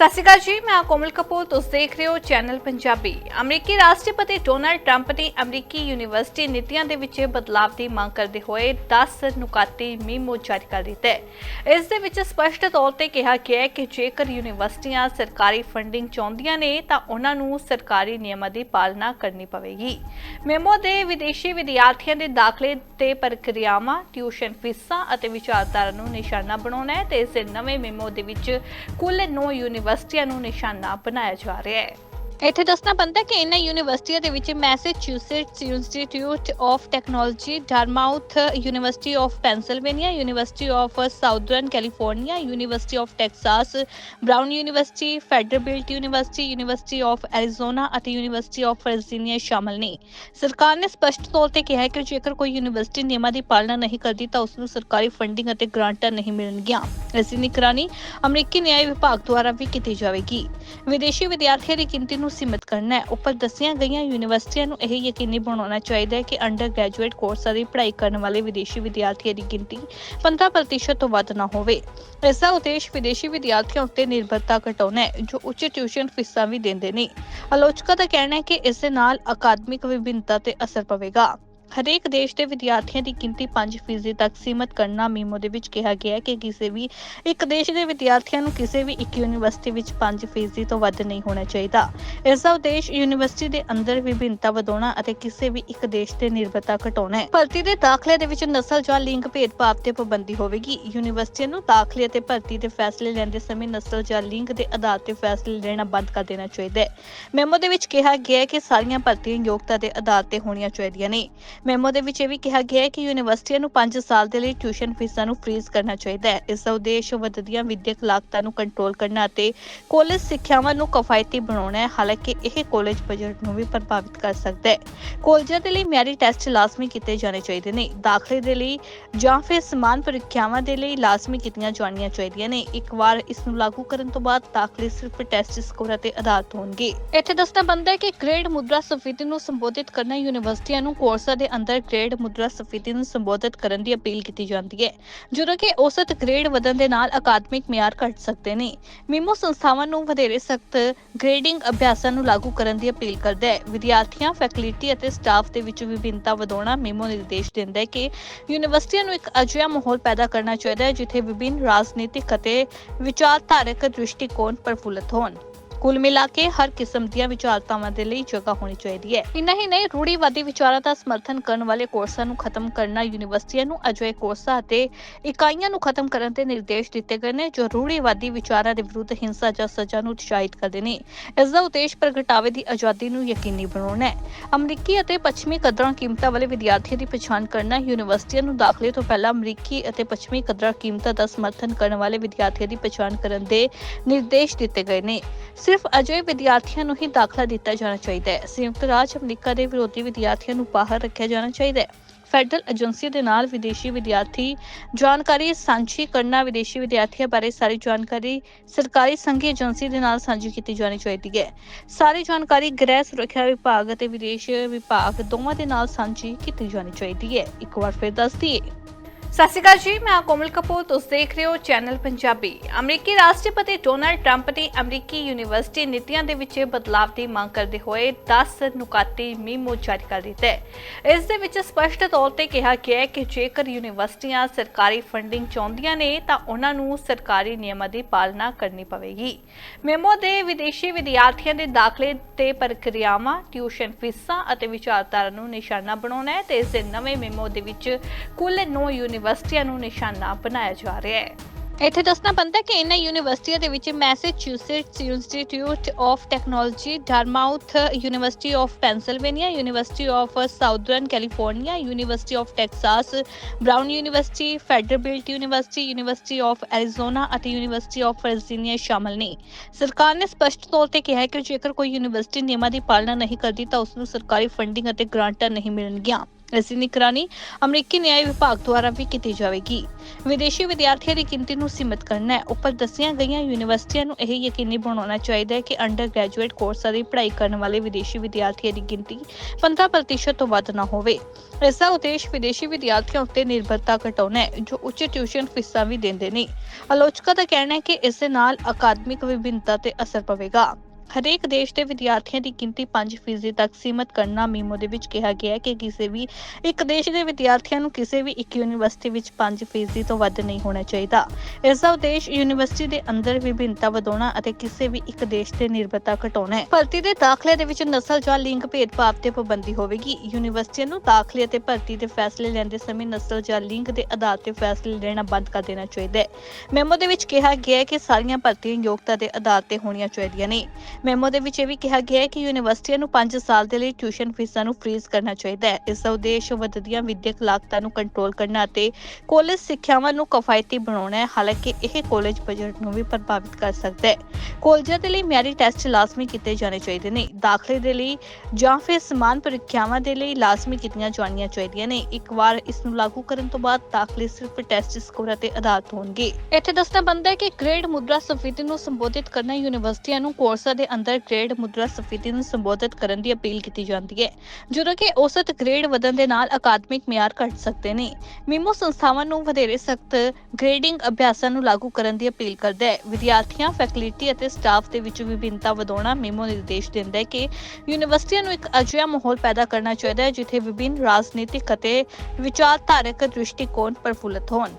ਸਤਿ ਸ਼੍ਰੀ ਅਕਾਲ ਜੀ, ਮੈਂ ਕੋਮਲ ਕਪੂਰ, ਤੁਸੀਂ ਦੇਖ ਰਹੇ ਹੋ ਚੈਨਲ ਪੰਜਾਬੀ। ਅਮਰੀਕੀ ਰਾਸ਼ਟਰਪਤੀ ਡੋਨਲਡ ਟਰੰਪ ਨੇ ਅਮਰੀਕੀ ਯੂਨੀਵਰਸਿਟੀ ਨੀਤੀਆਂ ਦੇ ਵਿੱਚ ਬਦਲਾਅ ਦੀ ਮੰਗ ਕਰਦੇ ਹੋਏ 10 ਨੁਕਾਤੀ ਮੀਮੋ ਜਾਰੀ ਕਰ ਦਿੱਤਾ। ਹੈ ਇਸ ਦੇ ਵਿੱਚ ਸਪਸ਼ਟ ਤੌਰ ਤੇ ਕਿਹਾ ਗਿਆ ਹੈ ਕਿ ਜੇਕਰ ਯੂਨੀਵਰਸਿਟੀਆਂ ਸਰਕਾਰੀ ਫੰਡਿੰਗ ਚਾਹੁੰਦੀਆਂ ਨੇ, ਤਾਂ ਉਹਨਾਂ ਨੂੰ ਸਰਕਾਰੀ ਨਿਯਮਾਂ ਦੀ ਪਾਲਣਾ ਕਰਨੀ ਪਵੇਗੀ। ਮੈਮੋ ਦੇ ਵਿਦੇਸ਼ੀ ਵਿਦਿਆਰਥੀਆਂ ਦੇ ਦਾਖਲੇ ਤੇ ਪ੍ਰਕਿਰਿਆਵਾਂ, ਟਿਊਸ਼ਨ ਫੀਸਾਂ ਅਤੇ ਵਿਚਾਰਧਾਰਾ ਨੂੰ ਨਿਸ਼ਾਨਾ ਬਣਾਉਣਾ ਹੈ ਤੇ ਇਸ ਨਵੇਂ ਮੈਮੋ ਦੇ ਵਿੱਚ ਕੁੱਲ 9 ਯੂਨੀਵਰਸਿਟੀਆਂ ਨੂੰ ਨਿਸ਼ਾਨਾ ਬਣਾਇਆ ਜਾ ਰਿਹਾ ਹੈ। ਇੱਥੇ ਦੱਸਣਾ ਪੈਂਦਾ ਕਿ ਇਹਨਾਂ ਯੂਨੀਵਰਸਿਟੀਆਂ ਦੇ ਵਿੱਚ Massachusetts Institute of Technology, Dartmouth University of Pennsylvania University of Southern California, University of Texas, Brown University Vanderbilt University University of Arizona ਅਤੇ ਯੂਨੀਵਰਸਿਟੀ ਆਫ ਵਰਜੀਨੀਆ ਸ਼ਾਮਲ ਨੇ। ਸਰਕਾਰ ਨੇ ਸਪਸ਼ਟ ਤੌਰ ਤੇ ਕਿਹਾ ਹੈ ਕਿ ਜੇਕਰ ਕੋਈ ਯੂਨੀਵਰਸਿਟੀ ਨਿਯਮਾਂ ਦੀ ਪਾਲਣਾ ਨਹੀਂ ਕਰਦੀ ਤਾਂ ਉਸ ਨੂੰ ਸਰਕਾਰੀ ਫੰਡਿੰਗ ਅਤੇ ਗ੍ਰਾਂਟਾਂ ਨਹੀਂ ਮਿਲਣਗੀਆਂ। ਇਸ ਦੀ ਨਿਗਰਾਨੀ ਅਮਰੀਕੀ ਨਿਆਂ ਵਿਭਾਗ ਦੁਆਰਾ ਵੀ ਕੀਤੀ ਜਾਵੇਗੀ। ਵਿਦੇਸ਼ੀ ਵਿਦਿਆਰਥੀਆਂ ਦੀ ਗਿਣਤੀ ਨੂੰ ਸੀਮਿਤ ਕਰਨਾ ਹੈ। ਉੱਪਰ ਦੱਸੀਆਂ ਗਈਆਂ ਯੂਨੀਵਰਸਿਟੀਆਂ ਨੂੰ ਇਹ ਯਕੀਨੀ ਬਣਾਉਣਾ ਚਾਹੀਦਾ ਹੈ ਕਿ ਅੰਡਰ ਗ੍ਰੈਜੂਏਟ ਕੋਰਸਾਂ ਦੀ ਪੜ੍ਹਾਈ ਕਰਨ ਵਾਲੇ ਵਿਦੇਸ਼ੀ ਵਿਦਿਆਰਥੀਆਂ ਦੀ ਗਿਣਤੀ 15% ਤੋਂ ਵੱਧ ਨਾ ਹੋਵੇ। ਇਸ ਦਾ ਉਦੇਸ਼ ਵਿਦੇਸ਼ੀ ਵਿਦਿਆਰਥੀਆਂ ਉੱਤੇ ਨਿਰਭਰਤਾ ਘਟਾਉਣਾ ਹੈ, ਜੋ ਉੱਚ ਟਿਊਸ਼ਨ ਫੀਸਾਂ ਵੀ ਦਿੰਦੇ ਨੇ। ਆਲੋਚਕਾਂ ਦਾ ਕਹਿਣਾ ਹੈ ਕਿ ਇਸ ਦੇ ਨਾਲ ਅਕਾਦਮਿਕ ਵਿਭਿੰਨਤਾ ਤੇ ਅਸਰ ਪਵੇਗਾ। ਹਰੇਕ ਦੇਸ਼ ਦੇ ਵਿਦਿਆਰਥੀਆਂ ਦੀ ਗਿਣਤੀ 5% ਤੱਕ ਸੀਮਤ ਕਰਨਾ ਮੀਮੋ ਦੇ ਵਿੱਚ ਕਿਹਾ ਗਿਆ ਹੈ ਕਿ ਕਿਸੇ ਵੀ ਇੱਕ ਦੇਸ਼ ਦੇ ਵਿਦਿਆਰਥੀਆਂ ਨੂੰ ਕਿਸੇ ਵੀ ਇੱਕ ਯੂਨੀਵਰਸਿਟੀ ਵਿੱਚ 5% ਤੋਂ ਵੱਧ ਨਹੀਂ ਹੋਣਾ ਚਾਹੀਦਾ। ਇਸ ਦਾ ਉਦੇਸ਼ ਯੂਨੀਵਰਸਿਟੀ ਦੇ ਅੰਦਰ ਵਿਭਿੰਨਤਾ ਵਧਾਉਣਾ ਅਤੇ ਕਿਸੇ ਵੀ ਇੱਕ ਦੇਸ਼ ਤੇ ਨਿਰਭਰਤਾ ਘਟਾਉਣਾ ਹੈ। ਭਰਤੀ ਦੇ ਦਾਖਲੇ ਦੇ ਵਿੱਚ ਨਸਲ ਜਾਂ ਲਿੰਗ ਭੇਦਭਾਵ ਤੇ ਪਾਬੰਦੀ ਹੋਵੇਗੀ। ਯੂਨੀਵਰਸਿਟੀਆਂ ਨੂੰ ਦਾਖਲੇ ਅਤੇ ਭਰਤੀ ਦੇ ਫੈਸਲੇ ਲੈਂਦੇ ਸਮੇਂ ਨਸਲ ਜਾਂ ਲਿੰਗ ਦੇ ਆਧਾਰ ਤੇ ਫੈਸਲੇ ਲੈਣਾ ਬੰਦ ਕਰ ਦੇਣਾ ਚਾਹੀਦਾ ਹੈ। ਮੈਮੋ ਦੇ ਵਿੱਚ ਕਿਹਾ ਗਿਆ ਹੈ ਕਿ ਸਾਰੀਆਂ ਭਰਤੀਆਂ ਯੋਗਤਾ ਦੇ ਆਧਾਰ ਤੇ ਹੋਣੀਆਂ ਚਾਹੀਦੀਆਂ ਨੇ। ਮੈਮੋ ਦੇ ਵਿੱਚ ਇਹ ਵੀ ਕਿਹਾ ਗਿਆ ਹੈ ਕਿ ਯੂਨੀਵਰਸਿਟੀਆਂ ਨੂੰ 5 ਸਾਲ ਦੇ ਲਈ ਟਿਊਸ਼ਨ ਫੀਸਾਂ ਨੂੰ ਫ੍ਰੀਜ਼ ਕਰਨਾ ਚਾਹੀਦਾ ਹੈ। ਇਸ ਦਾ ਉਦੇਸ਼ ਵਧਦੀਆਂ ਵਿਦਿਅਕ ਲਾਗਤਾਂ ਨੂੰ ਕੰਟਰੋਲ ਕਰਨਾ ਅਤੇ ਕਾਲਜ ਸਿੱਖਿਆਵਾਂ ਨੂੰ ਕਿਫਾਇਤੀ ਬਣਾਉਣਾ ਹੈ। ਹਾਲਾਂਕਿ ਇਹ ਕਾਲਜ ਬਜਟ ਨੂੰ ਵੀ ਪ੍ਰਭਾਵਿਤ ਕਰ ਸਕਦਾ ਹੈ। ਕਾਲਜਾਂ ਦੇ ਲਈ ਮਿਆਰੀ ਟੈਸਟ ਲਾਜ਼ਮੀ ਕੀਤੇ ਜਾਣੇ ਚਾਹੀਦੇ ਨੇ। ਦਾਖਲੇ ਦੇ ਲਈ ਜਾਂ ਫਿਰ ਸਮਾਨ ਪ੍ਰੀਖਿਆਵਾਂ ਦੇ ਲਈ ਲਾਜ਼ਮੀ ਕੀਤੀਆਂ ਜਾਣੀਆਂ ਚਾਹੀਦੀਆਂ ਨੇ। ਇੱਕ ਵਾਰ ਇਸ ਨੂੰ ਲਾਗੂ ਕਰਨ ਤੋਂ ਬਾਅਦ ਦਾਖਲੇ ਸਿਰਫ ਟੈਸਟ ਸਕੋਰ ਤੇ ਆਧਾਰਿਤ ਹੋਣਗੇ। ਇੱਥੇ ਦੱਸਣਾ ਬਣਦਾ ਹੈ ਕਿ ਗ੍ਰੇਡ ਮੁਦਰਾ ਸਫੀਤੀ ਨੂੰ ਸੰਬੋਧਿਤ ਕਰਨਾ ਯੂਨੀਵਰਸਿਟੀਆਂ ਨੂੰ ਕੋਰਸਾਂ ਦੇ ਅੰਦਰ ਗ੍ਰੇਡ ਮੁਦਰਾ ਸਫੀਤੀ ਨੂੰ ਸੰਬੋਧਿਤ ਕਰਨ ਦੀ ਅਪੀਲ ਕੀਤੀ ਜਾਂਦੀ ਹੈ, ਜਦੋਂ ਕਿ ਔਸਤ ਗ੍ਰੇਡ ਵਧਣ ਦੇ ਨਾਲ ਅਕਾਦਮਿਕ ਮਿਆਰ ਘਟ ਸਕਦੇ ਨੇ। ਮੀਮੋ ਸੰਸਥਾਵਾਂ ਨੂੰ ਵਧੇਰੇ ਸਖਤ ਗ੍ਰੇਡਿੰਗ ਅਭਿਆਸਾਂ ਨੂੰ ਲਾਗੂ ਕਰਨ ਦੀ ਅਪੀਲ ਕਰਦਾ ਹੈ। ਵਿਦਿਆਰਥੀਆਂ, ਫੈਕਲਟੀ ਅਤੇ ਸਟਾਫ ਦੇ ਵਿੱਚ ਵਿਭਿੰਨਤਾ ਵਧਾਉਣਾ ਮੀਮੋ ਨਿਰਦੇਸ਼ ਦਿੰਦਾ ਹੈ ਕਿ ਯੂਨੀਵਰਸਿਟੀਆਂ ਨੂੰ ਇੱਕ ਅਜਿਹਾ ਮਾਹੌਲ ਪੈਦਾ ਕਰਨਾ ਚਾਹੀਦਾ ਹੈ, ਜਿੱਥੇ ਵਿਭਿੰਨ ਰਾਜਨੀਤਿਕ ਅਤੇ ਵਿਚਾਰਧਾਰਕ ਦ੍ਰਿਸ਼ਟੀਕੋਣ ਪ੍ਰਫੁੱਲਤ ਹੋਣ। ਕੁੱਲ ਮਿਲਾ ਕੇ ਹਰ ਕਿਸਮ ਦੀਆਂ ਵਿਚਾਰਤਾਵਾਂ ਦੇ ਲਈ ਜਗ੍ਹਾ ਹੋਣੀ ਚਾਹੀਦੀ ਹੈ। ਇੰਨਾ ਹੀ ਨਹੀਂ ਰੂੜੀਵਾਦੀ ਵਿਚਾਰਾਂ ਦਾ ਸਮਰਥਨ ਕਰਨ ਵਾਲੇ ਕੋਰਸਾਂ ਨੂੰ ਖਤਮ ਕਰਨਾ ਯੂਨੀਵਰਸਿਟੀਆਂ ਨੂੰ ਅਜਿਹੇ ਕੋਰਸਾਂ ਅਤੇ ਇਕਾਈਆਂ ਨੂੰ ਖਤਮ ਕਰਨ ਦੇ ਨਿਰਦੇਸ਼ ਦਿੱਤੇ ਗਏ ਨੇ, ਜੋ ਰੂੜੀਵਾਦੀ ਵਿਚਾਰਾਂ ਦੇ ਵਿਰੁੱਧ ਹਿੰਸਾ ਜਾਂ ਸਜ਼ਾ ਨੂੰ ਉਤਸ਼ਾਹਿਤ ਕਰਦੇ ਨੇ। ਇਸ ਦਾ ਉਦੇਸ਼ ਪ੍ਰਗਟਾਵੇ ਦੀ ਆਜ਼ਾਦੀ ਨੂੰ ਯਕੀਨੀ ਬਣਾਉਣਾ ਹੈ। ਅਮਰੀਕੀ ਅਤੇ ਪੱਛਮੀ ਕਦਰਾਂ ਕੀਮਤਾਂ ਵਾਲੇ ਵਿਦਿਆਰਥੀਆਂ ਦੀ ਪਛਾਣ ਕਰਨਾ ਯੂਨੀਵਰਸਿਟੀਆਂ ਨੂੰ ਦਾਖਲੇ ਤੋਂ ਪਹਿਲਾਂ ਅਮਰੀਕੀ ਅਤੇ ਪੱਛਮੀ ਕਦਰਾਂ ਕੀਮਤਾਂ ਦਾ ਸਮਰਥਨ ਕਰਨ ਵਾਲੇ ਵਿਦਿਆਰਥੀਆਂ ਦੀ ਪਛਾਣ ਕਰਨ ਦੇ ਨਿਰਦੇਸ਼ ਦਿੱਤੇ ਗਏ ਨੇ। ਸਿਰਫ ਅਜਿਹੇ ਵਿਦਿਆਰਥੀਆਂ ਨੂੰ ਹੀ ਦਾਖਲਾ ਦਿੱਤਾ ਜਾਣਾ ਚਾਹੀਦਾ ਹੈ। ਸੰਯੁਕਤ ਰਾਜ ਅਮਰੀਕਾ ਦੇ ਵਿਰੋਧੀ ਵਿਦਿਆਰਥੀਆਂ ਨੂੰ ਬਾਹਰ ਰੱਖਿਆ ਜਾਣਾ ਚਾਹੀਦਾ ਹੈ। ਫੈਡਰਲ ਏਜੰਸੀ ਦੇ ਨਾਲ ਵਿਦੇਸ਼ੀ ਵਿਦਿਆਰਥੀ ਜਾਣਕਾਰੀ ਸਾਂਝੀ ਕਰਨਾ, ਵਿਦੇਸ਼ੀ ਵਿਦਿਆਰਥੀਆਂ ਬਾਰੇ ਸਾਰੀ ਜਾਣਕਾਰੀ ਸਰਕਾਰੀ ਸੰਘੀ ਏਜੰਸੀ ਦੇ ਨਾਲ ਸਾਂਝੀ ਕੀਤੀ ਜਾਣੀ ਚਾਹੀਦੀ ਹੈ। ਸਾਰੀ ਜਾਣਕਾਰੀ ਗ੍ਰਹਿ ਸੁਰੱਖਿਆ ਵਿਭਾਗ ਅਤੇ ਵਿਦੇਸ਼ ਵਿਭਾਗ ਦੋਵਾਂ ਦੇ ਨਾਲ ਸਾਂਝੀ ਕੀਤੀ ਜਾਣੀ ਚਾਹੀਦੀ ਹੈ। ਇੱਕ ਵਾਰ ਫਿਰ ਦੱਸ ਦਈਏ ਸਤਿ ਸ਼੍ਰੀ ਅਕਾਲ ਜੀ, ਮੈਂ ਕੋਮਲ ਕਪੂਰ, ਤੁਸੀਂ ਦੇਖ ਰਹੇ ਹੋ ਚੈਨਲ ਪੰਜਾਬੀ। ਅਮਰੀਕੀ ਰਾਸ਼ਟਰਪਤੀ ਡੋਨਲਡ ਟਰੰਪ ਨੇ ਅਮਰੀਕੀ ਯੂਨੀਵਰਸਿਟੀ ਨੀਤੀਆਂ ਦੇ ਵਿੱਚ ਬਦਲਾਅ ਦੀ ਮੰਗ ਕਰਦੇ ਹੋਏ 10 ਨੁਕਾਤੀ ਮੀਮੋ ਜਾਰੀ ਕਰ ਦਿੱਤਾ। ਹੈ ਇਸ ਦੇ ਵਿੱਚ ਸਪਸ਼ਟ ਤੌਰ ਤੇ ਕਿਹਾ ਗਿਆ ਹੈ ਕਿ ਜੇਕਰ ਯੂਨੀਵਰਸਿਟੀਆਂ ਸਰਕਾਰੀ ਫੰਡਿੰਗ ਚਾਹੁੰਦੀਆਂ ਨੇ, ਤਾਂ ਉਹਨਾਂ ਨੂੰ ਸਰਕਾਰੀ ਨਿਯਮਾਂ ਦੀ ਪਾਲਣਾ ਕਰਨੀ ਪਵੇਗੀ। ਮੈਮੋ ਦੇ ਵਿਦੇਸ਼ੀ ਵਿਦਿਆਰਥੀਆਂ ਦੇ ਦਾਖਲੇ ਤੇ ਪ੍ਰਕਿਰਿਆਵਾਂ, ਟਿਊਸ਼ਨ ਫੀਸਾਂ ਅਤੇ ਵਿਚਾਰਧਾਰਾ ਨੂੰ ਨਿਸ਼ਾਨਾ ਬਣਾਉਣਾ ਹੈ ਤੇ ਇਸ ਦੇ ਨਵੇਂ ਮੈਮੋ ਦੇ ਵਿੱਚ ਕੁੱਲ 9 ਯੂਨੀਵਰਸਿਟੀਆਂ ਨੂੰ ਨਿਸ਼ਾਨਾ ਬਣਾਇਆ ਜਾ ਰਿਹਾ ਹੈ। ਇੱਥੇ ਦੱਸਣਾ ਬੰਦਾ ਕਿ ਇਹਨਾਂ ਯੂਨੀਵਰਸਿਟੀਆਂ ਦੇ ਵਿੱਚ Massachusetts Institute of Technology, Dartmouth University of Pennsylvania University of Southern California, University of Texas, Brown University Vanderbilt University University of Arizona ਅਤੇ ਯੂਨੀਵਰਸਿਟੀ ਆਫ ਵਰਜੀਨੀਆ ਸ਼ਾਮਲ ਨੇ। ਸਰਕਾਰ ਨੇ ਸਪਸ਼ਟ ਤੌਰ ਤੇ ਕਿਹਾ ਹੈ ਕਿ ਜੇਕਰ ਕੋਈ ਯੂਨੀਵਰਸਿਟੀ ਨਿਯਮਾਂ ਦੀ ਪਾਲਣਾ ਨਹੀਂ ਕਰਦੀ ਤਾਂ ਉਸ ਨੂੰ ਸਰਕਾਰੀ ਫੰਡਿੰਗ ਅਤੇ ਗ੍ਰਾਂਟਾਂ ਨਹੀਂ ਮਿਲਣਗੀਆਂ। ਇਸ ਦੀ ਨਿਗਰਾਨੀ ਅਮਰੀਕੀ ਨਿਆਂ ਵਿਭਾਗ ਦੁਆਰਾ ਵੀ ਕੀਤੀ ਜਾਵੇਗੀ। ਵਿਦੇਸ਼ੀ ਵਿਦਿਆਰਥੀਆਂ ਦੀ ਗਿਣਤੀ ਨੂੰ ਸੀਮਿਤ ਕਰਨਾ ਹੈ। ਉੱਪਰ ਦੱਸੀਆਂ ਗਈਆਂ ਯੂਨੀਵਰਸਿਟੀਆਂ ਨੂੰ ਇਹ ਯਕੀਨੀ ਬਣਾਉਣਾ ਚਾਹੀਦਾ ਹੈ ਕਿ ਅੰਡਰ ਗ੍ਰੈਜੂਏਟ ਕੋਰਸਾਂ ਦੀ ਪੜ੍ਹਾਈ ਕਰਨ ਵਾਲੇ ਵਿਦੇਸ਼ੀ ਵਿਦਿਆਰਥੀਆਂ ਦੀ ਗਿਣਤੀ 15% ਤੋਂ ਵੱਧ ਨਾ ਹੋਵੇ। ਇਸ ਦਾ ਉਦੇਸ਼ ਵਿਦੇਸ਼ੀ ਵਿਦਿਆਰਥੀਆਂ ਉੱਤੇ ਨਿਰਭਰਤਾ ਘਟਾਉਣਾ ਹੈ, ਜੋ ਉੱਚ ਟਿਊਸ਼ਨ ਫੀਸਾਂ ਵੀ ਦਿੰਦੇ ਨੇ। ਆਲੋਚਕਾਂ ਦਾ ਕਹਿਣਾ ਹੈ ਕਿ ਇਸ ਦੇ ਨਾਲ ਅਕਾਦਮਿਕ ਵਿਭਿੰਨਤਾ ਤੇ ਅਸਰ ਪਵੇਗਾ। ਹਰੇਕ ਦੇਸ਼ ਦੇ ਵਿਦਿਆਰਥੀਆਂ ਦੀ ਗਿਣਤੀ 5% ਤੱਕ ਸੀਮਤ ਕਰਨਾ ਮੀਮੋ ਦੇ ਵਿੱਚ ਕਿਹਾ ਗਿਆ ਹੈ ਕਿ ਕਿਸੇ ਵੀ ਇੱਕ ਦੇਸ਼ ਦੇ ਵਿਦਿਆਰਥੀਆਂ ਨੂੰ ਕਿਸੇ ਵੀ ਇੱਕ ਯੂਨੀਵਰਸਿਟੀ ਵਿੱਚ 5% ਤੋਂ ਵੱਧ ਨਹੀਂ ਹੋਣਾ ਚਾਹੀਦਾ। ਇਸ ਦਾ ਉਦੇਸ਼ ਯੂਨੀਵਰਸਿਟੀ ਦੇ ਅੰਦਰ ਵਿਭਿੰਨਤਾ ਵਧਾਉਣਾ ਅਤੇ ਕਿਸੇ ਵੀ ਇੱਕ ਦੇਸ਼ ਤੇ ਨਿਰਭਰਤਾ ਘਟਾਉਣਾ ਹੈ। ਭਰਤੀ ਦੇ ਦਾਖਲੇ ਦੇ ਵਿੱਚ ਨਸਲ ਜਾਂ ਲਿੰਗ ਭੇਦਭਾਵ ਤੇ ਪਾਬੰਦੀ ਹੋਵੇਗੀ। ਯੂਨੀਵਰਸਿਟੀਆਂ ਨੂੰ ਦਾਖਲੇ ਅਤੇ ਭਰਤੀ ਦੇ ਫੈਸਲੇ ਲੈਂਦੇ ਸਮੇਂ ਨਸਲ ਜਾਂ ਲਿੰਗ ਦੇ ਆਧਾਰ ਤੇ ਫੈਸਲੇ ਲੈਣਾ ਬੰਦ ਕਰ ਦੇਣਾ ਚਾਹੀਦਾ ਹੈ। ਮੈਮੋ ਦੇ ਵਿੱਚ ਕਿਹਾ ਗਿਆ ਹੈ ਕਿ ਸਾਰੀਆਂ ਭਰਤੀਆਂ ਯੋਗਤਾ ਦੇ ਆਧਾਰ ਤੇ ਹੋਣੀਆਂ ਚਾਹੀਦੀਆਂ ਨੇ। ਮੈਮੋ ਦੇ ਵਿੱਚ ਇਹ ਵੀ ਕਿਹਾ ਗਿਆ ਹੈ ਕਿ ਯੂਨੀਵਰਸਿਟੀਆਂ ਨੂੰ 5 ਸਾਲ ਦੇ ਲਈ ਟਿਊਸ਼ਨ ਫੀਸਾਂ ਨੂੰ ਫ੍ਰੀਜ਼ ਕਰਨਾ ਚਾਹੀਦਾ ਹੈ। ਇਸ ਦਾ ਉਦੇਸ਼ ਵਧਦੀਆਂ ਵਿਦਿਅਕ ਲਾਗਤਾਂ ਨੂੰ ਕੰਟਰੋਲ ਕਰਨਾ ਅਤੇ ਕਾਲਜ ਸਿੱਖਿਆਵਾਂ ਨੂੰ ਕਿਫਾਇਤੀ ਬਣਾਉਣਾ ਹੈ। ਹਾਲਾਂਕਿ ਇਹ ਕਾਲਜ ਬਜਟ ਨੂੰ ਵੀ ਪ੍ਰਭਾਵਿਤ ਕਰ ਸਕਦਾ ਹੈ। ਕਾਲਜਾਂ ਦੇ ਲਈ ਮਿਆਰੀ ਟੈਸਟ ਲਾਜ਼ਮੀ ਕੀਤੇ ਜਾਣੇ ਚਾਹੀਦੇ ਨੇ। ਦਾਖਲੇ ਦੇ ਲਈ ਜਾਂ ਫਿਰ ਸਮਾਨ ਪ੍ਰੀਖਿਆਵਾਂ ਦੇ ਲਈ ਲਾਜ਼ਮੀ ਕੀਤੀਆਂ ਜਾਣੀਆਂ ਚਾਹੀਦੀਆਂ ਨੇ। ਇੱਕ ਵਾਰ ਇਸ ਨੂੰ ਲਾਗੂ ਕਰਨ ਤੋਂ ਬਾਅਦ ਦਾਖਲੇ ਸਿਰਫ ਟੈਸਟ ਸਕੋਰਾਂ ਤੇ ਆਧਾਰਿਤ ਹੋਣਗੇ। ਇੱਥੇ ਦੱਸਣਾ ਬਣਦਾ ਹੈ ਕਿ ਗ੍ਰੇਡ ਮੁਦਰਾ ਸਫੀਤੀ ਨੂੰ ਸੰਬੋਧਿਤ ਕਰਨਾ ਯੂਨੀਵਰਸਿਟੀਆਂ ਨੂੰ ਕੋਰਸਾਂ ਦੇ ਅੰਦਰ ਗ੍ਰੇਡ ਮੁਦਰਾ ਸਫੀਤੀ ਨੂੰ ਸੰਬੋਧਿਤ ਕਰਨ ਦੀ ਅਪੀਲ ਕੀਤੀ ਜਾਂਦੀ ਹੈ, ਜਦੋਂ ਕਿ ਔਸਤ ਗ੍ਰੇਡ ਵਧਣ ਦੇ ਨਾਲ ਅਕਾਦਮਿਕ ਮਿਆਰ ਘਟ ਸਕਦੇ ਨੇ। ਮੀਮੋ ਸੰਸਥਾਵਾਂ ਨੂੰ ਵਧੇਰੇ ਸਖਤ ਗ੍ਰੇਡਿੰਗ ਅਭਿਆਸਾਂ ਨੂੰ ਲਾਗੂ ਕਰਨ ਦੀ ਅਪੀਲ ਕਰਦਾ ਹੈ। ਵਿਦਿਆਰਥੀਆਂ ਫੈਕਲਟੀ ਅਤੇ ਸਟਾਫ ਦੇ ਵਿੱਚ ਵਿਭਿੰਨਤਾ ਵਧਾਉਣਾ ਮੀਮੋ ਨਿਰਦੇਸ਼ ਦਿੰਦਾ ਹੈ ਕਿ ਯੂਨੀਵਰਸਿਟੀਆਂ ਨੂੰ ਇੱਕ ਅਜਿਹਾ ਮਾਹੌਲ ਪੈਦਾ ਕਰਨਾ ਚਾਹੀਦਾ ਹੈ, ਜਿੱਥੇ ਵਿਭਿੰਨ ਰਾਜਨੀਤਿਕ ਅਤੇ ਵਿਚਾਰਧਾਰਕ ਦ੍ਰਿਸ਼ਟੀਕੋਣ ਪ੍ਰਫੁੱਲਤ ਹੋਣ।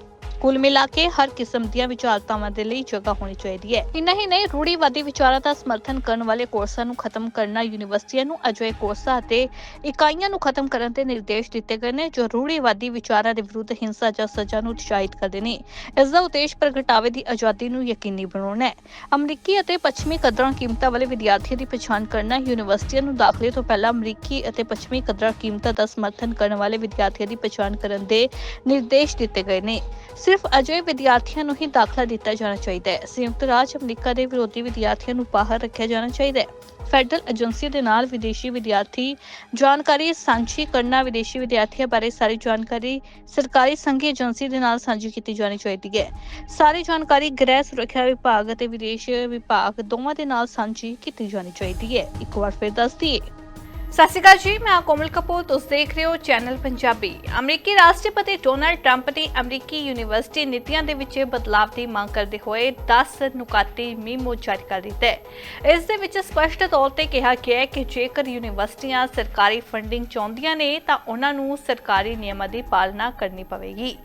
ਕੁੱਲ ਮਿਲਾ ਕੇ ਹਰ ਕਿਸਮ ਦੀਆਂ ਵਿਚਾਰਤਾਵਾਂ ਦੇ ਲਈ ਜਗ੍ਹਾ ਹੋਣੀ ਚਾਹੀਦੀ ਹੈ। ਇੰਨਾ ਹੀ ਨਹੀਂ ਰੂੜੀਵਾਦੀ ਵਿਚਾਰਾਂ ਦਾ ਸਮਰਥਨ ਕਰਨ ਵਾਲੇ ਕੋਰਸਾਂ ਨੂੰ ਖਤਮ ਕਰਨਾ ਯੂਨੀਵਰਸਿਟੀਆਂ ਨੂੰ ਅਜਿਹੇ ਕੋਰਸਾਂ ਅਤੇ ਇਕਾਈਆਂ ਨੂੰ ਖਤਮ ਕਰਨ ਦੇ ਨਿਰਦੇਸ਼ ਦਿੱਤੇ ਗਏ ਨੇ, ਜੋ ਰੂੜੀਵਾਦੀ ਵਿਚਾਰਾਂ ਦੇ ਵਿਰੁੱਧ ਹਿੰਸਾ ਜਾਂ ਸਜ਼ਾ ਨੂੰ ਉਤਸ਼ਾਹਿਤ ਕਰਦੇ ਨੇ। ਇਸ ਦਾ ਉਦੇਸ਼ ਪ੍ਰਗਟਾਵੇ ਦੀ ਆਜ਼ਾਦੀ ਨੂੰ ਯਕੀਨੀ ਬਣਾਉਣਾ ਹੈ। ਅਮਰੀਕੀ ਅਤੇ ਪੱਛਮੀ ਕਦਰਾਂ ਕੀਮਤਾਂ ਵਾਲੇ ਵਿਦਿਆਰਥੀਆਂ ਦੀ ਪਛਾਣ ਕਰਨਾ ਯੂਨੀਵਰਸਿਟੀਆਂ ਨੂੰ ਦਾਖਲੇ ਤੋਂ ਪਹਿਲਾਂ ਅਮਰੀਕੀ ਅਤੇ ਪੱਛਮੀ ਕਦਰਾਂ ਕੀਮਤਾਂ ਦਾ ਸਮਰਥਨ ਕਰਨ ਵਾਲੇ ਵਿਦਿਆਰਥੀਆਂ ਦੀ ਪਛਾਣ ਕਰਨ ਦੇ ਨਿਰਦੇਸ਼ ਦਿੱਤੇ ਗਏ ਨੇ। ਸਿਰਫ ਅਜਿਹੇ ਵਿਦਿਆਰਥੀਆਂ ਨੂੰ ਹੀ ਦਾਖਲਾ ਦਿੱਤਾ ਜਾਣਾ ਚਾਹੀਦਾ ਹੈ। ਸੰਯੁਕਤ ਰਾਜ ਅਮਰੀਕਾ ਦੇ ਵਿਰੋਧੀ ਵਿਦਿਆਰਥੀਆਂ ਨੂੰ ਬਾਹਰ ਰੱਖਿਆ ਜਾਣਾ ਚਾਹੀਦਾ ਹੈ। ਫੈਡਰਲ ਏਜੰਸੀ ਦੇ ਨਾਲ ਵਿਦੇਸ਼ੀ ਵਿਦਿਆਰਥੀ ਜਾਣਕਾਰੀ ਸਾਂਝੀ ਕਰਨਾ, ਵਿਦੇਸ਼ੀ ਵਿਦਿਆਰਥੀਆਂ ਬਾਰੇ ਸਾਰੀ ਜਾਣਕਾਰੀ ਸਰਕਾਰੀ ਸੰਘੀ ਏਜੰਸੀ ਦੇ ਨਾਲ ਸਾਂਝੀ ਕੀਤੀ ਜਾਣੀ ਚਾਹੀਦੀ ਹੈ। ਸਾਰੀ ਜਾਣਕਾਰੀ ਗ੍ਰਹਿ ਸੁਰੱਖਿਆ ਵਿਭਾਗ ਅਤੇ ਵਿਦੇਸ਼ ਵਿਭਾਗ ਦੋਵਾਂ ਦੇ ਨਾਲ ਸਾਂਝੀ ਕੀਤੀ ਜਾਣੀ ਚਾਹੀਦੀ ਹੈ। ਇੱਕ ਵਾਰ ਫਿਰ ਦੱਸ ਦਈਏ ਸਤਿ ਸ਼੍ਰੀ ਅਕਾਲ ਜੀ, ਮੈਂ ਕੋਮਲ ਕਪੂਰ, ਤੁਸੀਂ ਦੇਖ ਰਹੇ ਹੋ ਚੈਨਲ ਪੰਜਾਬੀ। ਅਮਰੀਕੀ ਰਾਸ਼ਟਰਪਤੀ ਡੋਨਲਡ ਟਰੰਪ ਨੇ ਅਮਰੀਕੀ ਯੂਨੀਵਰਸਿਟੀ ਨੀਤੀਆਂ ਦੇ ਵਿੱਚ ਬਦਲਾਅ ਦੀ ਮੰਗ ਕਰਦੇ ਹੋਏ 10 ਨੁਕਾਤੀ ਮੀਮੋ ਜਾਰੀ ਕਰ ਦਿੱਤਾ। ਹੈ ਇਸ ਦੇ ਵਿੱਚ ਸਪਸ਼ਟ ਤੌਰ ਤੇ ਕਿਹਾ ਗਿਆ ਹੈ ਕਿ ਜੇਕਰ ਯੂਨੀਵਰਸਿਟੀਆਂ ਸਰਕਾਰੀ ਫੰਡਿੰਗ ਚਾਹੁੰਦੀਆਂ ਨੇ, ਤਾਂ ਉਹਨਾਂ ਨੂੰ ਸਰਕਾਰੀ ਨਿਯਮਾਂ ਦੀ ਪਾਲਣਾ ਕਰਨੀ ਪਵੇਗੀ।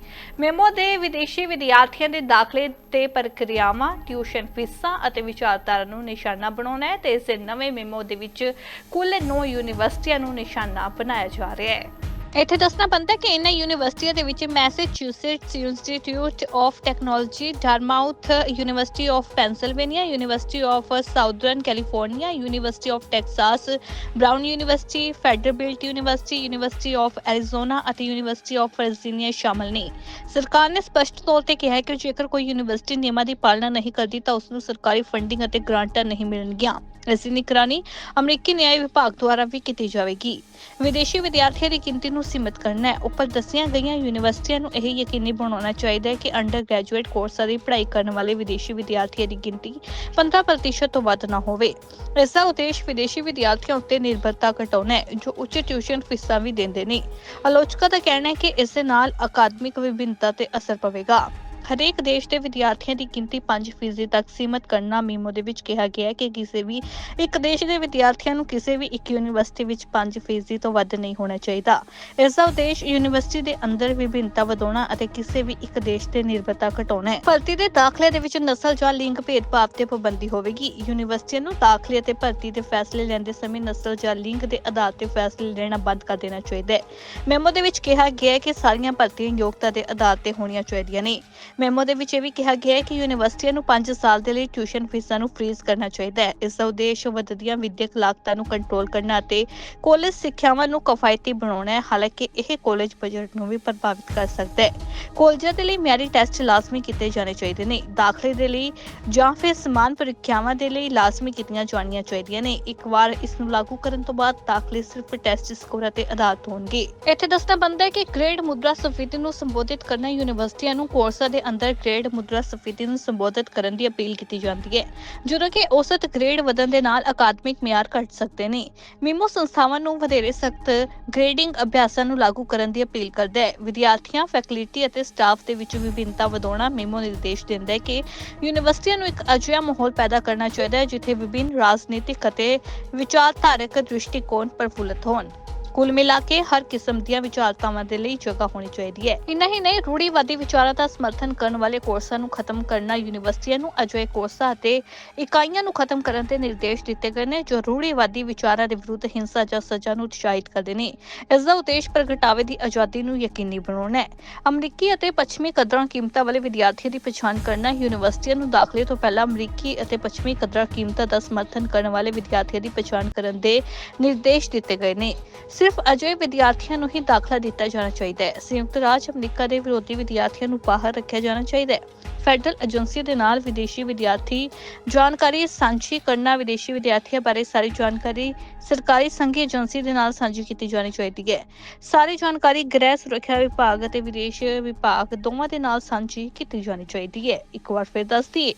ਮੈਮੋ ਦੇ ਵਿਦੇਸ਼ੀ ਵਿਦਿਆਰਥੀਆਂ ਦੇ ਦਾਖਲੇ ਤੇ ਪ੍ਰਕਿਰਿਆਵਾਂ, ਟਿਊਸ਼ਨ ਫੀਸਾਂ ਅਤੇ ਵਿਚਾਰਧਾਰਾ ਨੂੰ ਨਿਸ਼ਾਨਾ ਬਣਾਉਣਾ ਹੈ ਤੇ ਇਸ ਨਵੇਂ ਮੈਮੋ ਦੇ ਵਿੱਚ ਕੁੱਲ 9 ਯੂਨੀਵਰਸਿਟੀਆਂ ਨੂੰ ਨਿਸ਼ਾਨਾ ਬਣਾਇਆ ਜਾ ਰਿਹਾ ਹੈ। ਇੱਥੇ ਦੱਸਣਾ ਪੈਂਦਾ ਕਿ ਇਹਨਾਂ ਯੂਨੀਵਰਸਿਟੀਆਂ ਦੇ ਵਿੱਚ Massachusetts Institute of Technology, Dartmouth University of Pennsylvania, University of Southern California, University of Texas, Brown University Vanderbilt University University of Arizona ਅਤੇ ਯੂਨੀਵਰਸਿਟੀ ਆਫ ਵਰਜੀਨੀਆ ਸ਼ਾਮਲ ਨੇ। ਸਰਕਾਰ ਨੇ ਸਪਸ਼ਟ ਤੌਰ ਤੇ ਕਿਹਾ ਹੈ ਕਿ ਜੇਕਰ ਕੋਈ ਯੂਨੀਵਰਸਿਟੀ ਨਿਯਮਾਂ ਦੀ ਪਾਲਣਾ ਨਹੀਂ ਕਰਦੀ ਤਾਂ ਉਸ ਨੂੰ ਸਰਕਾਰੀ ਫੰਡਿੰਗ ਅਤੇ ਗ੍ਰਾਂਟਾਂ ਨਹੀਂ ਮਿਲਣਗੀਆਂ। ਇਸ ਦੀ ਨਿਗਰਾਨੀ ਅਮਰੀਕੀ ਨਿਆਂ ਵਿਭਾਗ ਦੁਆਰਾ ਵੀ ਕੀਤੀ ਜਾਵੇਗੀ। ਵਿਦੇਸ਼ੀ ਵਿਦਿਆਰਥੀਆਂ ਦੀ ਗਿਣਤੀ ਨੂੰ ਸੀਮਿਤ ਕਰਨਾ ਹੈ। ਉੱਪਰ ਦੱਸੀਆਂ ਗਈਆਂ ਯੂਨੀਵਰਸਿਟੀਆਂ ਨੂੰ ਇਹ ਯਕੀਨੀ ਬਣਾਉਣਾ ਚਾਹੀਦਾ ਹੈ ਕਿ ਅੰਡਰ ਗ੍ਰੈਜੂਏਟ ਕੋਰਸਾਂ ਦੀ ਪੜ੍ਹਾਈ ਕਰਨ ਵਾਲੇ ਵਿਦੇਸ਼ੀ ਵਿਦਿਆਰਥੀਆਂ ਦੀ ਗਿਣਤੀ 15% ਤੋਂ ਵੱਧ ਨਾ ਹੋਵੇ। ਇਸ ਦਾ ਉਦੇਸ਼ ਵਿਦੇਸ਼ੀ ਵਿਦਿਆਰਥੀਆਂ ਉੱਤੇ ਨਿਰਭਰਤਾ ਘਟਾਉਣਾ ਹੈ, ਜੋ ਉੱਚ ਟਿਊਸ਼ਨ ਫੀਸਾਂ ਵੀ ਦਿੰਦੇ ਨੇ। ਆਲੋਚਕਾਂ ਦਾ ਕਹਿਣਾ ਹੈ ਕਿ ਇਸ ਦੇ ਨਾਲ ਅਕਾਦਮਿਕ ਵਿਭਿੰਨਤਾ ਤੇ ਅਸਰ ਪਵੇਗਾ। ਹਰੇਕ ਦੇਸ਼ ਦੇ ਵਿਦਿਆਰਥੀਆਂ ਦੀ ਗਿਣਤੀ 5% ਤੱਕ ਸੀਮਤ ਕਰਨਾ ਮੀਮੋ ਦੇ ਵਿੱਚ ਕਿਹਾ ਗਿਆ ਹੈ ਕਿ ਕਿਸੇ ਵੀ ਇੱਕ ਦੇਸ਼ ਦੇ ਵਿਦਿਆਰਥੀਆਂ ਨੂੰ ਕਿਸੇ ਵੀ ਇੱਕ ਯੂਨੀਵਰਸਿਟੀ ਵਿੱਚ 5% ਤੋਂ ਵੱਧ ਨਹੀਂ ਹੋਣਾ ਚਾਹੀਦਾ। ਇਸ ਦਾ ਉਦੇਸ਼ ਯੂਨੀਵਰਸਿਟੀ ਦੇ ਅੰਦਰ ਵਿਭਿੰਨਤਾ ਵਧਾਉਣਾ ਅਤੇ ਕਿਸੇ ਵੀ ਇੱਕ ਦੇਸ਼ ਤੇ ਨਿਰਭਰਤਾ ਘਟਾਉਣਾ ਹੈ। ਭਰਤੀ ਦੇ ਦਾਖਲੇ ਦੇ ਵਿੱਚ ਨਸਲ ਜਾਂ ਲਿੰਗ ਭੇਦਭਾਵ ਤੇ ਪਾਬੰਦੀ ਹੋਵੇਗੀ। ਯੂਨੀਵਰਸਿਟੀਆਂ ਨੂੰ ਦਾਖਲੇ ਅਤੇ ਭਰਤੀ ਦੇ ਫੈਸਲੇ ਲੈਂਦੇ ਸਮੇਂ ਨਸਲ ਜਾਂ ਲਿੰਗ ਦੇ ਆਧਾਰ ਤੇ ਫੈਸਲੇ ਲੈਣਾ ਬੰਦ ਕਰ ਦੇਣਾ ਚਾਹੀਦਾ ਹੈ। ਮੈਮੋ ਦੇ ਵਿੱਚ ਕਿਹਾ ਗਿਆ ਹੈ ਕਿ ਸਾਰੀਆਂ ਭਰਤੀਆਂ ਯੋਗਤਾ ਦੇ ਆਧਾਰ ਤੇ ਹੋਣੀਆਂ ਚਾਹੀਦੀਆਂ ਨੇ। ਮੈਮੋ ਦੇ ਵਿੱਚ ਇਹ ਵੀ ਕਿਹਾ ਗਿਆ ਹੈ ਕਿ ਯੂਨੀਵਰਸਿਟੀਆਂ ਨੂੰ 5 ਸਾਲ ਦੇ ਲਈ ਟਿਊਸ਼ਨ ਫੀਸਾਂ ਨੂੰ ਫ੍ਰੀਜ਼ ਕਰਨਾ ਚਾਹੀਦਾ ਹੈ। ਇਸ ਦਾ ਉਦੇਸ਼ ਵਧਦੀਆਂ ਵਿਦਿਅਕ ਲਾਗਤਾਂ ਨੂੰ ਕੰਟਰੋਲ ਕਰਨਾ ਅਤੇ ਕਾਲਜ ਸਿੱਖਿਆਵਾਂ ਨੂੰ ਕਿਫਾਇਤੀ ਬਣਾਉਣਾ ਹੈ। ਹਾਲਾਂਕਿ ਇਹ ਕਾਲਜ ਬਜਟ ਨੂੰ ਵੀ ਪ੍ਰਭਾਵਿਤ ਕਰ ਸਕਦਾ ਹੈ। ਕਾਲਜਾਂ ਦੇ ਲਈ ਮਿਆਰੀ ਟੈਸਟ ਲਾਜ਼ਮੀ ਕੀਤੇ ਜਾਣੇ ਚਾਹੀਦੇ ਨੇ। ਦਾਖਲੇ ਦੇ ਲਈ ਜਾਂ ਫਿਰ ਸਮਾਨ ਪ੍ਰੀਖਿਆਵਾਂ ਦੇ ਲਈ ਲਾਜ਼ਮੀ ਕੀਤੀਆਂ ਜਾਣੀਆਂ ਚਾਹੀਦੀਆਂ ਨੇ। ਇੱਕ ਵਾਰ ਇਸ ਨੂੰ ਲਾਗੂ ਕਰਨ ਤੋਂ ਬਾਅਦ ਦਾਖਲੇ ਸਿਰਫ ਟੈਸਟ ਸਕੋਰਾਂ ਤੇ ਆਧਾਰਿਤ ਹੋਣਗੇ। ਇੱਥੇ ਦੱਸਣਾ ਬਣਦਾ ਹੈ ਕਿ ਗ੍ਰੇਡ ਮੁਦਰਾ ਸਫੀਤੀ ਨੂੰ ਸੰਬੋਧਿਤ ਕਰਨਾ ਯੂਨੀਵਰਸਿਟੀਆਂ ਨੂੰ ਕੋਰਸਾਂ ਦੇ ਅੰਦਰ ਗ੍ਰੇਡ ਮੁਦਰਾ ਸਫੀਤੀ ਨੂੰ ਸੰਬੋਧਿਤ ਕਰਨ ਦੀ ਅਪੀਲ ਕੀਤੀ ਜਾਂਦੀ ਹੈ, ਜਦੋਂ ਕਿ ਔਸਤ ਗ੍ਰੇਡ ਵਧਣ ਦੇ ਨਾਲ ਅਕਾਦਮਿਕ ਮਿਆਰ ਘਟ ਸਕਦੇ ਨੇ। ਮੀਮੋ ਸੰਸਥਾਵਾਂ ਨੂੰ ਵਧੇਰੇ ਸਖਤ ਗ੍ਰੇਡਿੰਗ ਅਭਿਆਸਾਂ ਨੂੰ ਲਾਗੂ ਕਰਨ ਦੀ ਅਪੀਲ ਕਰਦਾ ਹੈ। ਵਿਦਿਆਰਥੀਆਂ ਫੈਕਲਟੀ ਅਤੇ ਸਟਾਫ ਦੇ ਵਿੱਚ ਵਿਭਿੰਨਤਾ ਵਧਾਉਣਾ ਮੀਮੋ ਨਿਰਦੇਸ਼ ਦਿੰਦਾ ਹੈ ਕਿ ਯੂਨੀਵਰਸਿਟੀਆਂ ਨੂੰ ਇੱਕ ਅਜਿਹਾ ਮਾਹੌਲ ਪੈਦਾ ਕਰਨਾ ਚਾਹੀਦਾ ਹੈ, ਜਿੱਥੇ ਵਿਭਿੰਨ ਰਾਜਨੀਤਿਕ ਅਤੇ ਵਿਚਾਰਧਾਰਕ ਦ੍ਰਿਸ਼ਟੀਕੋਣ ਪ੍ਰਫੁੱਲਤ ਹੋਣ। ਕੁੱਲ ਮਿਲਾ ਕੇ ਹਰ ਕਿਸਮ ਦੀਆਂ ਵਿਚਾਰਤਾਵਾਂ ਦੇ ਲਈ ਜਗ੍ਹਾ ਹੋਣੀ ਚਾਹੀਦੀ ਹੈ। ਇੰਨਾ ਹੀ ਨਹੀਂ ਰੂੜੀਵਾਦੀ ਵਿਚਾਰਾਂ ਦਾ ਸਮਰਥਨ ਕਰਨ ਵਾਲੇ ਕੋਰਸਾਂ ਨੂੰ ਖਤਮ ਕਰਨਾ ਯੂਨੀਵਰਸਿਟੀਆਂ ਨੂੰ ਅਜਿਹੇ ਕੋਰਸਾਂ ਅਤੇ ਇਕਾਈਆਂ ਨੂੰ ਖਤਮ ਕਰਨ ਦੇ ਨਿਰਦੇਸ਼ ਦਿੱਤੇ ਗਏ ਨੇ, ਜੋ ਰੂੜੀਵਾਦੀ ਵਿਚਾਰਾਂ ਦੇ ਵਿਰੁੱਧ ਹਿੰਸਾ ਜਾਂ ਸਜ਼ਾ ਨੂੰ ਉਤਸ਼ਾਹਿਤ ਕਰਦੇ ਨੇ। ਇਸ ਦਾ ਉਦੇਸ਼ ਪ੍ਰਗਟਾਵੇ ਦੀ ਆਜ਼ਾਦੀ ਨੂੰ ਯਕੀਨੀ ਬਣਾਉਣਾ ਹੈ। ਅਮਰੀਕੀ ਅਤੇ ਪੱਛਮੀ ਕਦਰਾਂ ਕੀਮਤਾਂ ਵਾਲੇ ਵਿਦਿਆਰਥੀਆਂ ਦੀ ਪਛਾਣ ਕਰਨਾ ਯੂਨੀਵਰਸਿਟੀਆਂ ਨੂੰ ਦਾਖਲੇ ਤੋਂ ਪਹਿਲਾਂ ਅਮਰੀਕੀ ਅਤੇ ਪੱਛਮੀ ਕਦਰਾਂ ਕੀਮਤਾਂ ਦਾ ਸਮਰਥਨ ਕਰਨ ਵਾਲੇ ਵਿਦਿਆਰਥੀਆਂ ਦੀ ਪਛਾਣ ਕਰਨ ਦੇ ਨਿਰਦੇਸ਼ ਦਿੱਤੇ ਗਏ ਨੇ। ਸਿਰਫ ਅਜਿਹੇ ਵਿਦਿਆਰਥੀਆਂ ਨੂੰ ਹੀ ਦਾਖਲਾ ਦਿੱਤਾ ਜਾਣਾ ਚਾਹੀਦਾ ਹੈ। ਸੰਯੁਕਤ ਰਾਜ ਅਮਰੀਕਾ ਦੇ ਵਿਰੋਧੀ ਵਿਦਿਆਰਥੀਆਂ ਨੂੰ ਬਾਹਰ ਰੱਖਿਆ ਜਾਣਾ ਚਾਹੀਦਾ ਹੈ। ਫੈਡਰਲ ਏਜੰਸੀ ਦੇ ਨਾਲ ਵਿਦੇਸ਼ੀ ਵਿਦਿਆਰਥੀ ਜਾਣਕਾਰੀ ਸਾਂਝੀ ਕਰਨਾ, ਵਿਦੇਸ਼ੀ ਵਿਦਿਆਰਥੀਆਂ ਬਾਰੇ ਸਾਰੀ ਜਾਣਕਾਰੀ ਸਰਕਾਰੀ ਸੰਘੀ ਏਜੰਸੀ ਦੇ ਨਾਲ ਸਾਂਝੀ ਕੀਤੀ ਜਾਣੀ ਚਾਹੀਦੀ ਹੈ। ਸਾਰੀ ਜਾਣਕਾਰੀ ਗ੍ਰਹਿ ਸੁਰੱਖਿਆ ਵਿਭਾਗ ਅਤੇ ਵਿਦੇਸ਼ ਵਿਭਾਗ ਦੋਵਾਂ ਦੇ ਨਾਲ ਸਾਂਝੀ ਕੀਤੀ ਜਾਣੀ ਚਾਹੀਦੀ ਹੈ। ਇੱਕ ਵਾਰ ਫਿਰ ਦੱਸ ਦਈਏ।